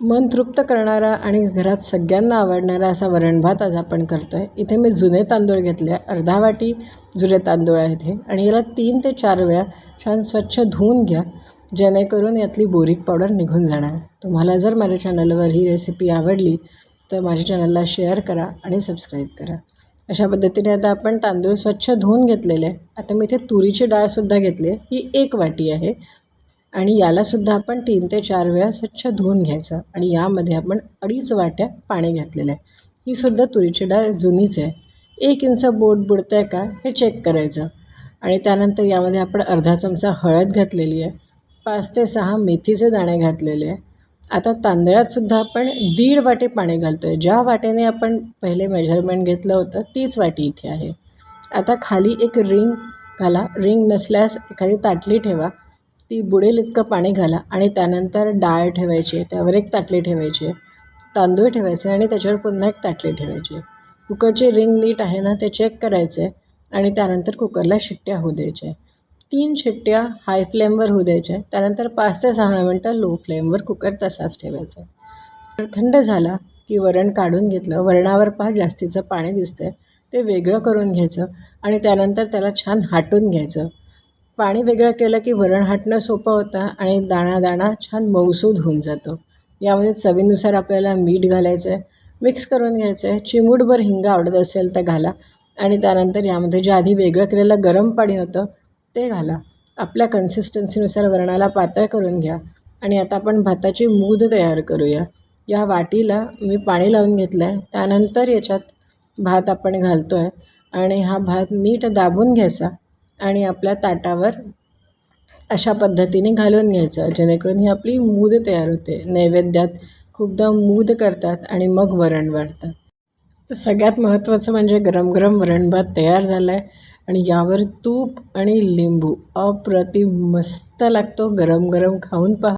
मन तृप्त करणारा आणि घरात सगळ्यांना आवडणारा असा वरणभात आज आपण करतो आहे इथे मी जुने तांदूळ घेतले आहे. अर्धा वाटी जुने तांदूळ आहेत हे. आणि याला तीन ते चार वेळा छान स्वच्छ धुवून घ्या. जेणेकरून यातली बोरिक पावडर निघून जाणार. तुम्हाला जर माझ्या चॅनलवर ही रेसिपी आवडली तर माझ्या चॅनलला शेअर करा आणि सबस्क्राईब करा. अशा पद्धतीने आता आपण तांदूळ स्वच्छ धुवून घेतलेले आहे. आता मी इथे तुरीची डाळसुद्धा घेतली आहे. ही एक वाटी आहे. आणि यालासुद्धा आपण तीन ते चार वेळा स्वच्छ धुवून घ्यायचं आणि यामध्ये आपण अडीच वाट्या पाणी घातलेलं आहे. ही सुद्धा तुरीची डाळ जुनीच आहे. एक इंच बोट बुडतं आहे का हे चेक करायचं. आणि त्यानंतर यामध्ये आपण अर्धा चमचा हळद घातलेली आहे. पाच ते सहा मेथीचे दाणे घातलेले आहे. आता तांदळातसुद्धा आपण दीड वाटे पाणी घालतो आहे ज्या वाटेने आपण पहिले मेजरमेंट घेतलं होतं तीच वाटी इथे आहे. आता खाली एक रिंग घाला. रिंग नसल्यास एखादी ताटली ठेवा. ती बुडेल इतकं पाणी घाला आणि त्यानंतर डाळ ठेवायची त्यावर एक ताटली ठेवायची आहे तांदूळ ठेवायचे आणि त्याच्यावर पुन्हा एक ताटली ठेवायची. आहे कुकरची रिंग नीट आहे ना ते चेक करायचे आणि त्यानंतर कुकरला शिट्ट्या होऊ द्यायच्या. तीन शिट्ट्या हाय फ्लेमवर होऊ द्यायच्या त्यानंतर पाच ते सहा मिनटं लो फ्लेमवर कुकर तसाच ठेवायचा. तर थंड झाला की वरण काढून घेतलं वरणावर पहा जास्तीचं पाणी दिसतं ते वेगळं करून घ्यायचं आणि त्यानंतर त्याला छान हाटून घ्यायचं. पाणी वेगळं केलं की वरण हाटणं सोपं होतं आणि दाणा दाणा छान मऊसूद होऊन जातो. यामध्ये चवीनुसार आपल्याला मीठ घालायचं आहे मिक्स करून घ्यायचं आहे चिमूटभर हिंग आवडत असेल तर घाला आणि त्यानंतर यामध्ये जे आधी वेगळं केलेलं गरम पाणी होतं ते घाला. आपल्या कन्सिस्टन्सीनुसार वरणाला पातळ करून घ्या आणि आता आपण भाताची मूद तयार करूया. या वाटीला मी पाणी लावून घेतलं आहे त्यानंतर याच्यात भात आपण घालतो आहे आणि हा भात नीट दाबून घ्यायचा. आणि आपल्या ताटावर अशा पद्धतीने घालून घ्यायचं. जेणेकरून ही आपली मूद तयार होते. नैवेद्यात खूपदा मूद करतात आणि मग वरण वाढतात. तर सगळ्यात महत्त्वाचं म्हणजे गरम गरम वरणभात तयार झाला आहे आणि यावर तूप आणि लिंबू अप्रतिम मस्त लागतो. गरम गरम खाऊन पहा.